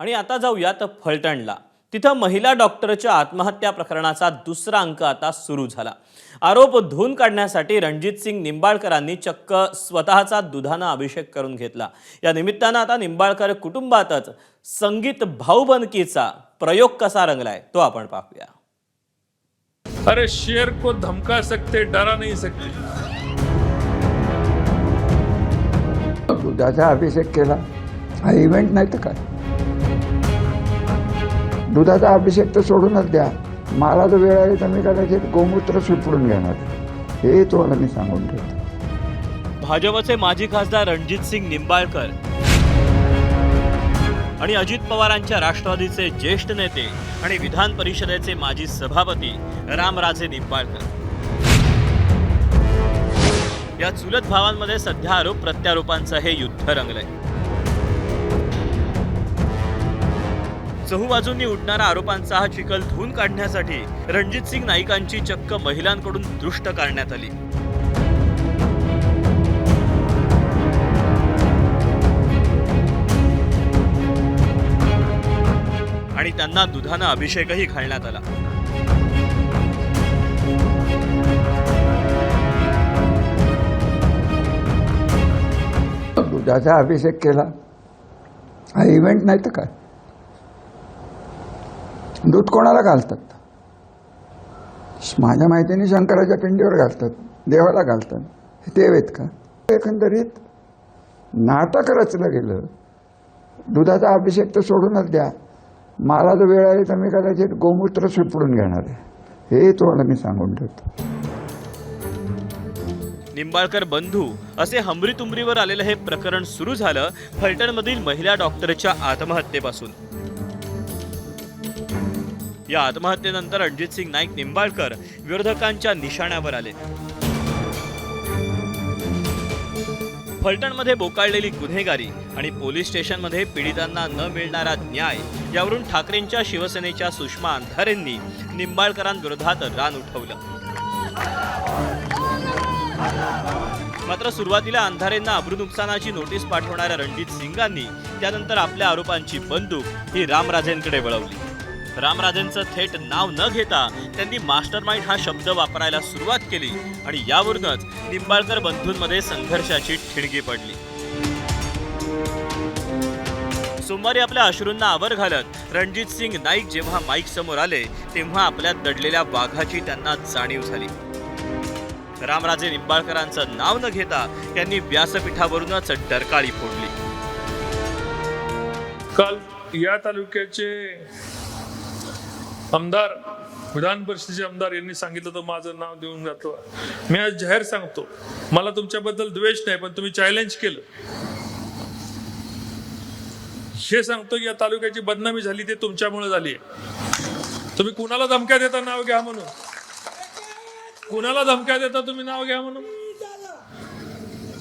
आणि आता जाऊयात फलटणला. तिथं महिला डॉक्टरच्या आत्महत्या प्रकरणाचा दुसरा अंक आता सुरू झाला. आरोप धुवून काढण्यासाठी रणजित सिंग निंबाळकरांनी चक्क स्वतःचा दुधानं अभिषेक करून घेतला. या निमित्तानं आता निंबाळकर कुटुंबातच संगीत भाऊबंदकीचा प्रयोग कसा रंगलाय तो आपण पाहूया. अरे शेर को धमका सकते डरा नहीं सकते. दुधाचा अभिषेक केला. हा इव्हेंट नाही तर काय? दुधाचा अभिषेक तर सोडूनच द्या. मला जर वेळ आहे तर मी कदाचित गोमूत्र सुटडून घेणार. हे तुम्हाला मी सांगून ठेवतो. भाजपचे माजी खासदार रणजित सिंग निंबाळकर आणि अजित पवारांच्या राष्ट्रवादीचे ज्येष्ठ नेते आणि विधान परिषदेचे माजी सभापती रामराजे निंबाळकर. या चुलत भावांमध्ये सध्या आरोप प्रत्यारोपांचं हे युद्ध रंगलंय. चहूबाजूंनी उडणारा आरोपांचा हा चिखल धुवून काढण्यासाठी रणजित सिंग नाईकांची चक्क महिलांकडून दृष्ट करण्यात आली. आणि त्यांना दुधानं अभिषेकही घालण्यात आला. दुधाचा अभिषेक केला. हा इव्हेंट नाही तर काय? दूध कोणाला घालतात? माझ्या माहितीने शंकराच्या पिंडीवर घालतात देवाला घालतात. हे देव आहेत का? एकंदरीत नाटक रचलं गेलं. दुधाचा अभिषेक तर सोडूनच द्या. मला जर वेळ आली तर मी कदाचित गोमूत्र सुटडून घेणार आहे. हे तुम्हाला मी सांगून ठेवतो निंबाळकर बंधू असे हमरीतुमरीवर आलेलं हे प्रकरण सुरू झालं फलटणमधील महिला डॉक्टरच्या आत्महत्येपासून. या आत्महत्येनंतर रणजित सिंग नाईक निंबाळकर विरोधकांच्या निशाण्यावर आले. फलटणमध्ये बोकाळलेली गुन्हेगारी आणि पोलीस स्टेशनमध्ये पीडितांना न मिळणारा न्याय यावरून ठाकरेंच्या शिवसेनेच्या सुषमा अंधारेंनी निंबाळकरांविरोधात रान उठवलं. मात्र सुरुवातीला अंधारेंना अब्रू नुकसानाची नोटीस पाठवणाऱ्या रणजित सिंगांनी त्यानंतर आपल्या आरोपांची बंदूक ही रामराजेंकडे वळवली. रामराजेंचं थेट नाव न घेता त्यांनी मास्टर माइंड हा शब्द वापरायला सुरुवात केली आणि यावरूनच निंबाळकर बंधूंमध्ये संघर्षाची ठिणगी पडली. सोमवारी आपल्या अश्रूंना आवर घालत रणजित सिंग नाईक जेव्हा माईक समोर आले तेव्हा आपल्या दडलेल्या वाघाची त्यांना जाणीव झाली. रामराजे निंबाळकरांचं नाव न घेता त्यांनी व्यासपीठावरूनच डरकाळी फोडली. काल या तालुक्याचे आमदार विधान परिषदेचे आमदार यांनी सांगितलं तर माझं नाव देऊन जातो. मी आज जाहीर सांगतो मला तुमच्याबद्दल द्वेष नाही पण तुम्ही चॅलेंज केलं. हे सांगतो की या तालुक्याची बदनामी झाली ते तुमच्यामुळे झाली तुम्ही कुणाला धमक्या देता नाव घ्या म्हणून? कुणाला धमक्या देता तुम्ही नाव घ्या म्हणून?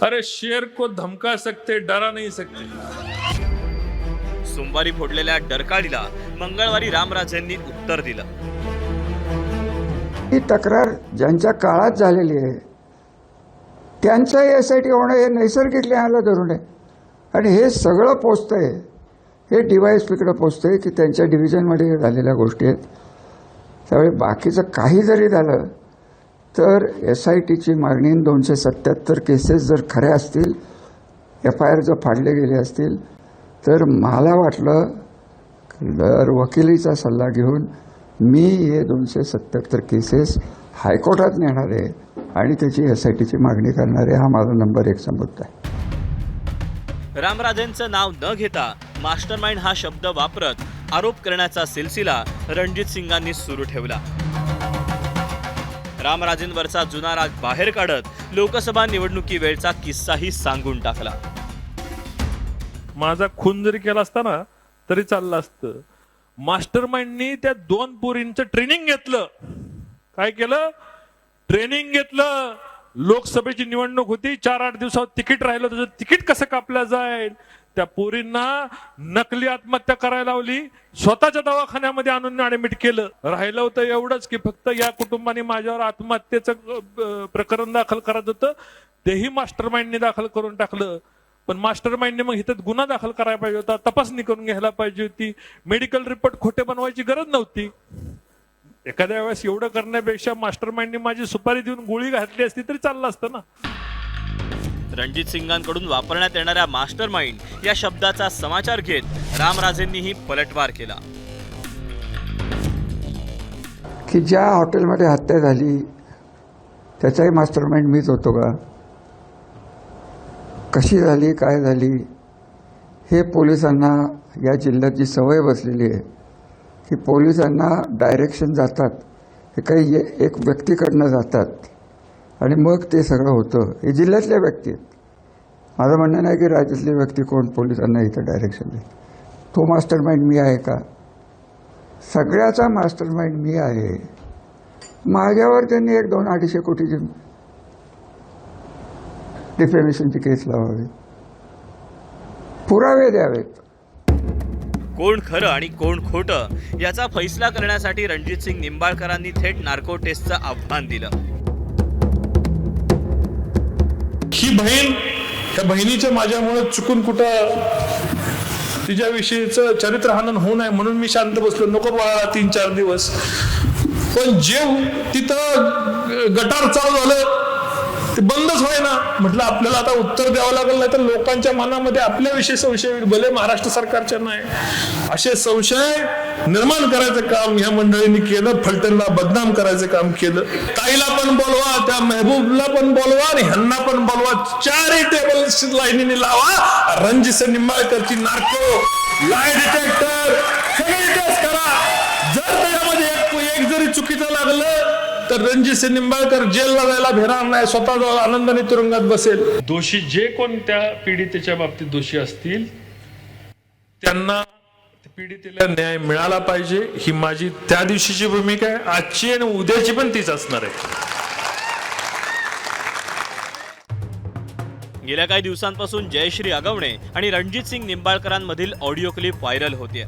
अरे शेर को धमका सकते डरा नाही सकते. सोमवारी फोडलेल्या डरकाळीला मंगळवारी रामराजेंनी उत्तर दिलं. ही तक्रार ज्यांच्या काळात झालेली आहे त्यांचं एस आय टी होणं हे नैसर्गिक न्यायाला धरून आहे. आणि हे सगळं पोचतंय हे डिवाईस पीकडे पोचतंय की त्यांच्या डिव्हिजनमध्ये झालेल्या गोष्टी आहेत. त्यामुळे बाकीचं काही जरी झालं तर एस आय टीची मागणी दोनशे सत्याहत्तर केसेस जर खऱ्या असतील एफ आय आर जर फाडले गेले असतील तर मला वाटलं दर वकिलीचा सल्ला घेऊन मी हे दोनशे सत्याहत्तर केसेस हायकोर्टात नेणार आहे आणि त्याची एस आय टीची मागणी करणारे हा माझा नंबर एक मुद्दा आहे. रामराजेंचं नाव न घेता मास्टर माइंड हा शब्द वापरत आरोप करण्याचा सिलसिला रणजित सिंगांनी सुरू ठेवला. रामराजेंवरचा जुना राग बाहेर काढत लोकसभा निवडणुकी वेळचा किस्साही सांगून टाकला. माझा खून जरी केला असता ना तरी चाललं असतं. मास्टर माइंडनी त्या दोन पोरींचं ट्रेनिंग घेतलं. काय केलं? ट्रेनिंग घेतलं. लोकसभेची निवडणूक होती चार आठ दिवसावर तिकीट राहिलं त्याचं तिकीट कसं कापलं जाईल? त्या पोरींना नकली आत्महत्या करायला लावली स्वतःच्या दवाखान्यामध्ये आणून ऍडमिट केलं. राहिलं होतं एवढंच की फक्त या कुटुंबाने माझ्यावर आत्महत्येचं प्रकरण दाखल करत होतं. तेही मास्टर माइंडने दाखल करून टाकलं. पण मास्टर माइंडने मग इथं गुन्हा दाखल करायला पाहिजे होता. तपासणी करून घ्यायला पाहिजे होती. मेडिकल रिपोर्ट खोटे बनवायची गरज नव्हती. एखाद्या वेळेस एवढं करण्यापेक्षा मास्टर माइंडने माझी सुपारी देऊन गोळी घातली असती तरी चाललं असतं ना. रणजित सिंगांकडून वापरण्यात येणाऱ्या मास्टर माइंड या शब्दाचा समाचार घेत रामराजेंनीही पलटवार केला. की ज्या हॉटेलमध्ये हत्या झाली त्याचाही मास्टर माइंड मीच होतो का? कशी झाली काय झाली हे पोलिसांना या जिल्ह्याची सवय बसलेली आहे. की पोलिसांना डायरेक्शन जातात हे काही एक व्यक्तीकडनं जातात. आणि मग ते सगळं होतं. हे जिल्ह्यातल्या व्यक्ती आहेत. माझं म्हणणं नाही की राज्यातली व्यक्ती कोण पोलिसांना इथं डायरेक्शन देईल तो मास्टर माइंड मी आहे का? सगळ्याचा मास्टर माइंड मी आहे. माझ्यावर त्यांनी एक दोन अडीचशे कोटीची डिफेमेशनची केस लावावी. पुरावे द्यावेत. कोण खरं आणि कोण खोटं याचा फैसला करण्यासाठी रणजित सिंग निंबाळकरांनी थेट नार्को टेस्टचं आव्हान दिलं. ही बहीण त्या बहिणीच्या माझ्यामुळे चुकून कुठं तिच्याविषयीचं चरित्र हनन होऊ नये म्हणून मी शांत बसलो. नको बाळा तीन चार दिवस. पण जे तिथं गटार चालू झालं. ते बंदच ना म्हटलं आपल्याला आता उत्तर द्यावं लागेल नाही तर लोकांच्या मनामध्ये आपल्याविषयी संशय भले महाराष्ट्र सरकारच्या नाही. असे संशय निर्माण करायचं काम ह्या मंडळींनी केलं फलटणला बदनाम करायचं काम केलं. ताईला पण बोलवा त्या मेहबूबला पण बोलवा आणि ह्यांना पण बोलवा. चारही टेबल लाईनीने लावा. रणजित निंबाळकरची नार्को लाय डिटेक्टर सगळे टेस्ट करा. जर त्याच्यामध्ये एक एक जरी चुकीचं लागलं तर रणजित सिंह निंबाळकर जेलला जायला भेटणार नाही स्वतः आनंदाने तुरुंगात बसेल. दोषी जे कोण त्या पीडितेच्या बाबतीत दोषी असतील त्यांना पीडितेला न्याय मिळाला पाहिजे. ही माझी त्या दिवशीची भूमिका आहे. आजची आणि उद्याची पण तीच असणार आहे. गेल्या काही दिवसांपासून जयश्री आगवणे आणि रणजित सिंग निंबाळकरांमधील ऑडिओ क्लिप व्हायरल होते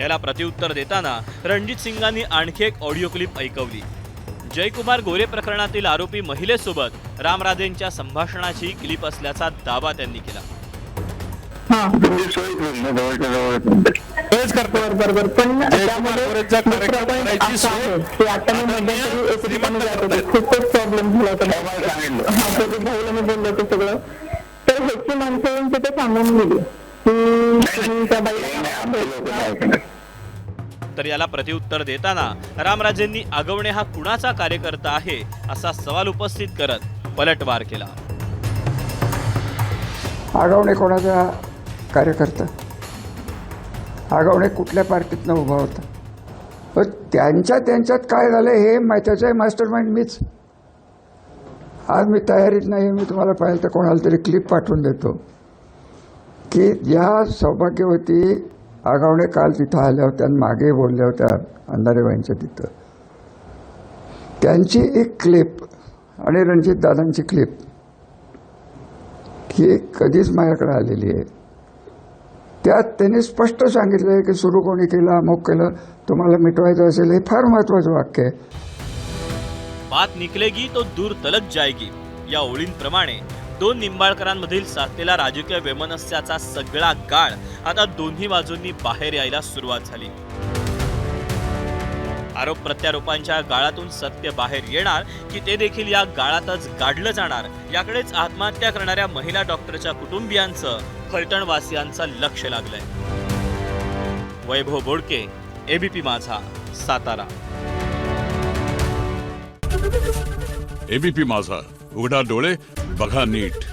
याला प्रत्युत्तर देताना रणजित सिंगांनी आणखी एक ऑडिओ क्लिप ऐकवली. जयकुमार गोरे प्रकरणातील आरोपी महिलेसोबत रामराजेंच्या संभाषणाची क्लिप असल्याचा दावा त्यांनी केला. करतो बरोबर बरोबर तर याला प्रतिउत्तर देताना रामराजेंनी आगवणे हा कुणाचा कार्यकर्ता आहे असा सवाल उपस्थित करत पलटवार केला. आगावणे कोणाचा कार्यकर्ता? आगावणे कुठल्या पार्टीतनं उभा होता? पण त्यांच्या त्यांच्यात काय झालं हे मा- त्याचं मास्टर माइंड मीच. आज मी तयारीत नाही मी तुम्हाला पाहिलं तर कोणाला तरी क्लिप पाठवून देतो. की ज्या सौभाग्यवती आगावणे काल तिथं आल्या होत्या आणि मागे बोलल्या होत्या अंधारेबाईंच्या तिथं. त्यांची एक क्लिप आणि रणजित दादांची क्लिप ही कधीच माझ्याकडे आलेली आहे. त्यात त्यांनी स्पष्ट सांगितलं आहे की सुरू कोणी केलं अमुक केलं तुम्हाला मिटवायचं असेल हे फार महत्वाचं वाक्य आहे. बात निकलेगी तो दूर तलक जायगी या ओळींप्रमाणे दोन निंबाळकरांमधील साधलेला राजकीय वैमनस्याचा सगळा गाळ. आता दोन्ही बाजूंनी बाहेर यायला सुरुवात झाली. आरोप प्रत्यारोपांच्या गाळातून सत्य बाहेर येणार की ते देखील या गाळातच गाडलं जाणार याकडेच आत्महत्या करणाऱ्या महिला डॉक्टरच्या कुटुंबियांचं फलटणवासियांचं लक्ष लागलंय. वैभव बोडके एबीपी माझा सातारा. एबीपी माझा उघडा डोळे बघा नीट.